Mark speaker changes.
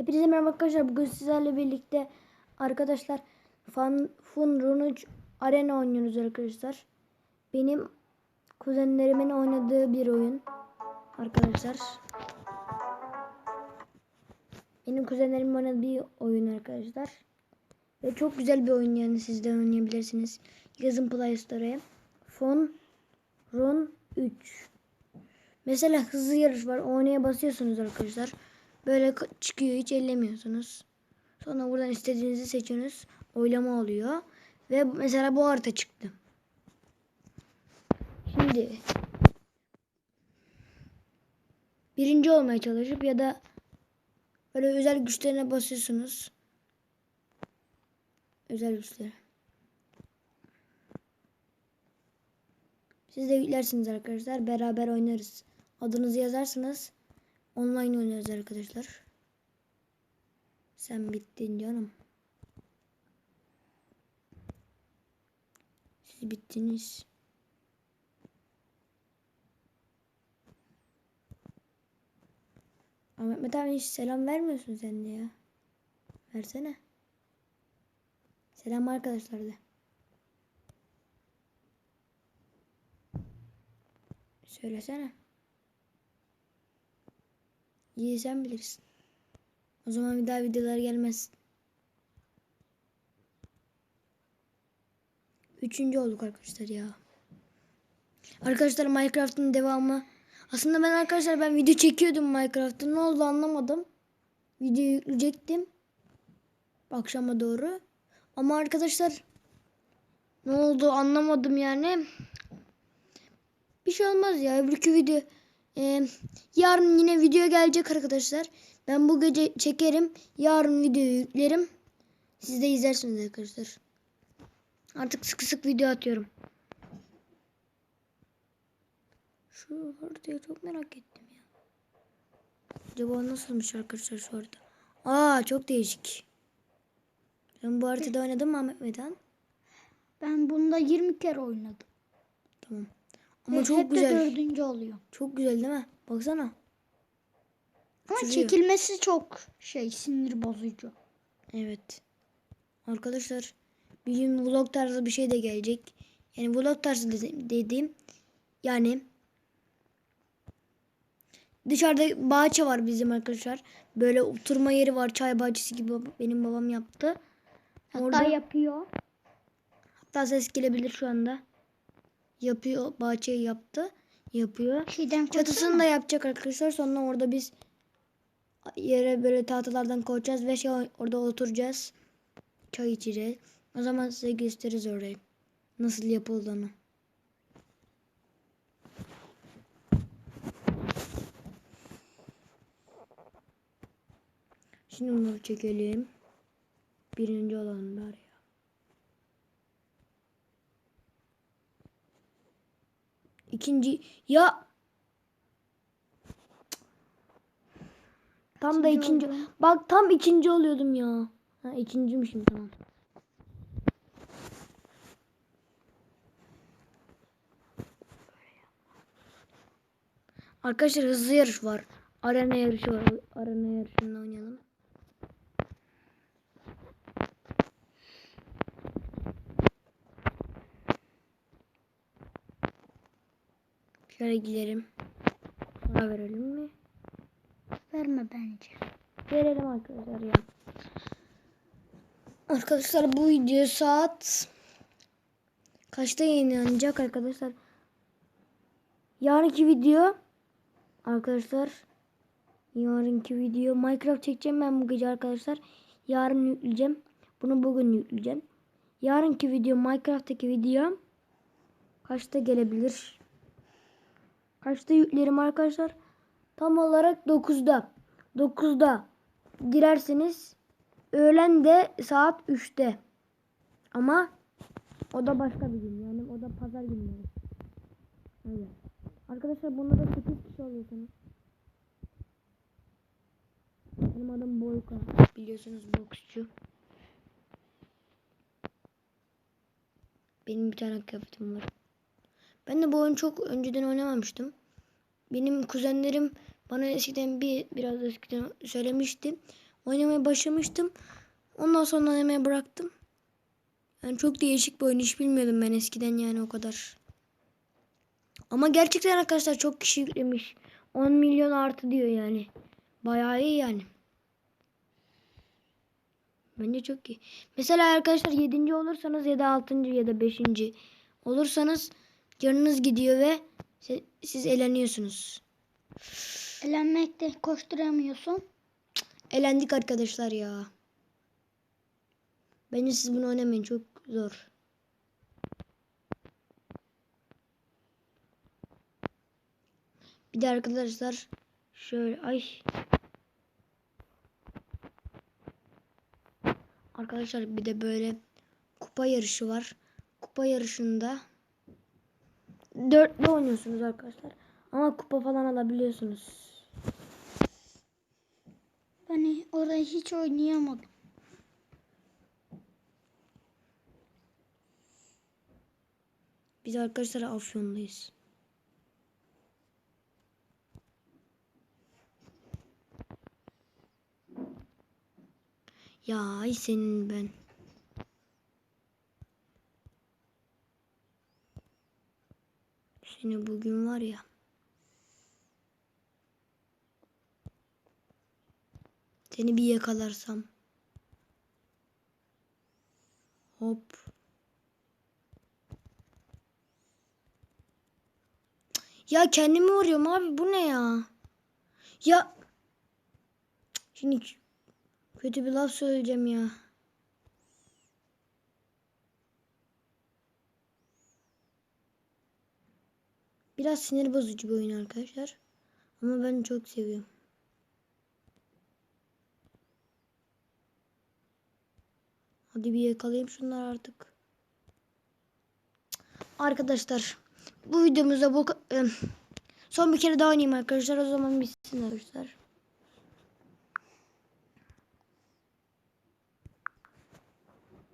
Speaker 1: Hepinize merhaba arkadaşlar. Bugün sizlerle birlikte arkadaşlar Fun, Fun Runuc Arena oynuyoruz arkadaşlar. Benim kuzenlerimin oynadığı bir oyun arkadaşlar. Benim kuzenlerimin oynadığı bir oyun arkadaşlar. Ve çok güzel bir oyun yani siz de oynayabilirsiniz. Yazın Play Store'ya. Fun Run 3. Mesela hızlı yarış var. Oynaya basıyorsunuz arkadaşlar. Böyle çıkıyor hiç ellemiyorsunuz. Sonra buradan istediğinizi seçiyorsunuz. Oylama oluyor. Ve mesela bu harita çıktı. Şimdi birinci olmaya çalışıp ya da böyle özel güçlerine basıyorsunuz. Özel güçleri. Siz de yüklersiniz arkadaşlar. Beraber oynarız. Adınızı yazarsınız. Online oynarız arkadaşlar. Sen bittin canım. Siz bittiniz. Ahmet abi hiç selam vermiyorsun sen de ya. Versene. Selam arkadaşlar de. Söylesene. İyi sen bilirsin. O zaman bir daha videolar gelmez. Üçüncü olduk arkadaşlar ya. Arkadaşlar Minecraft'ın devamı. Aslında ben arkadaşlar ben video çekiyordum Minecraft'ta. Ne oldu anlamadım. Video yükleyecektim. Akşama doğru. Ama arkadaşlar ne oldu anlamadım yani. Bir şey olmaz ya. Öbürkü video ee, yarın yine video gelecek arkadaşlar. Ben bu gece çekerim. Yarın videoyu yüklerim. Siz de izlersiniz arkadaşlar. Artık sık sık video atıyorum. Şu haritayı çok merak ettim ya. Acaba nasılmış arkadaşlar şu harita? Aa çok değişik. Sen bu haritada oynadın mı Ahmet Medan?
Speaker 2: Ben bunda 20 kere oynadım.
Speaker 1: Tamam. Ama çok
Speaker 2: hep
Speaker 1: güzel.
Speaker 2: de dördüncü oluyor.
Speaker 1: Çok güzel değil mi? Baksana.
Speaker 2: Ama
Speaker 1: Uçuruyor.
Speaker 2: çekilmesi çok şey sinir bozucu.
Speaker 1: Evet. Arkadaşlar bir gün vlog tarzı bir şey de gelecek. Yani vlog tarzı dedi- dediğim yani dışarıda bahçe var bizim arkadaşlar. Böyle oturma yeri var. Çay bahçesi gibi benim babam yaptı.
Speaker 2: Hatta
Speaker 1: Orada
Speaker 2: yapıyor.
Speaker 1: hatta ses gelebilir şu anda. Yapıyor. Bahçeyi yaptı. Yapıyor.
Speaker 2: Şeyden
Speaker 1: Çatısını da yapacak arkadaşlar. Sonra orada biz yere böyle tahtalardan koyacağız ve şey orada oturacağız. Çay içeceğiz. O zaman size gösteririz orayı. Nasıl yapıldığını. Şimdi bunları çekelim. Birinci olanlar ya. İkinci ya Tam da İkinci
Speaker 2: oldum.
Speaker 1: Bak tam ikinci oluyordum ya. Ha ikinciymişim tamam. Arkadaşlar hızlı yarış var. Arena yarışı var. Arena yarışında oynayalım. Şöyle gidelim. Para verelim mi?
Speaker 2: verme bence.
Speaker 1: Verelim arkadaşlar ya. Arkadaşlar bu video saat kaçta yayınlanacak arkadaşlar? Yarınki video arkadaşlar yarınki video Minecraft çekeceğim ben bu gece arkadaşlar. Yarın yükleyeceğim. Bunu bugün yükleyeceğim. Yarınki video Minecraft'taki video kaçta gelebilir? Kaçta yüklerim arkadaşlar? Tam olarak 9'da. 9'da girersiniz. Öğlen de saat 3'te. Ama o da başka bir gün. Yani o da pazar günleri. Evet. Arkadaşlar bunda da 8 kişi oluyorsunuz. Benim adım Boyka. Biliyorsunuz boksçu. Benim bir tane kıyafetim var. Ben de bu oyunu çok önceden oynamamıştım. Benim kuzenlerim bana eskiden bir biraz eskiden söylemişti. Oynamaya başlamıştım. Ondan sonra oynamaya bıraktım. Yani çok değişik bir oyun. Hiç bilmiyordum ben eskiden yani o kadar. Ama gerçekten arkadaşlar çok kişi yüklemiş. 10 milyon artı diyor yani. Bayağı iyi yani. Bence çok iyi. Mesela arkadaşlar 7. olursanız ya da 6. ya da 5. olursanız canınız gidiyor ve siz, siz eleniyorsunuz.
Speaker 2: Elenmekte koşturamıyorsun.
Speaker 1: Elendik arkadaşlar ya. Bence siz bunu oynamayın çok zor. Bir de arkadaşlar şöyle ay Arkadaşlar bir de böyle kupa yarışı var. Kupa yarışında dörtlü oynuyorsunuz arkadaşlar. Ama kupa falan alabiliyorsunuz.
Speaker 2: Ben orayı hiç oynayamadım.
Speaker 1: Biz arkadaşlar Afyon'dayız. Ya ay senin ben. Seni bugün var ya. Seni bir yakalarsam. Hop. Ya kendimi vuruyorum abi bu ne ya? Ya şimdi kötü bir laf söyleyeceğim ya. Biraz sinir bozucu bir oyun arkadaşlar. Ama ben çok seviyorum. Hadi bir yakalayayım şunları artık. Arkadaşlar bu videomuzda bu son bir kere daha oynayayım arkadaşlar o zaman bitsin arkadaşlar.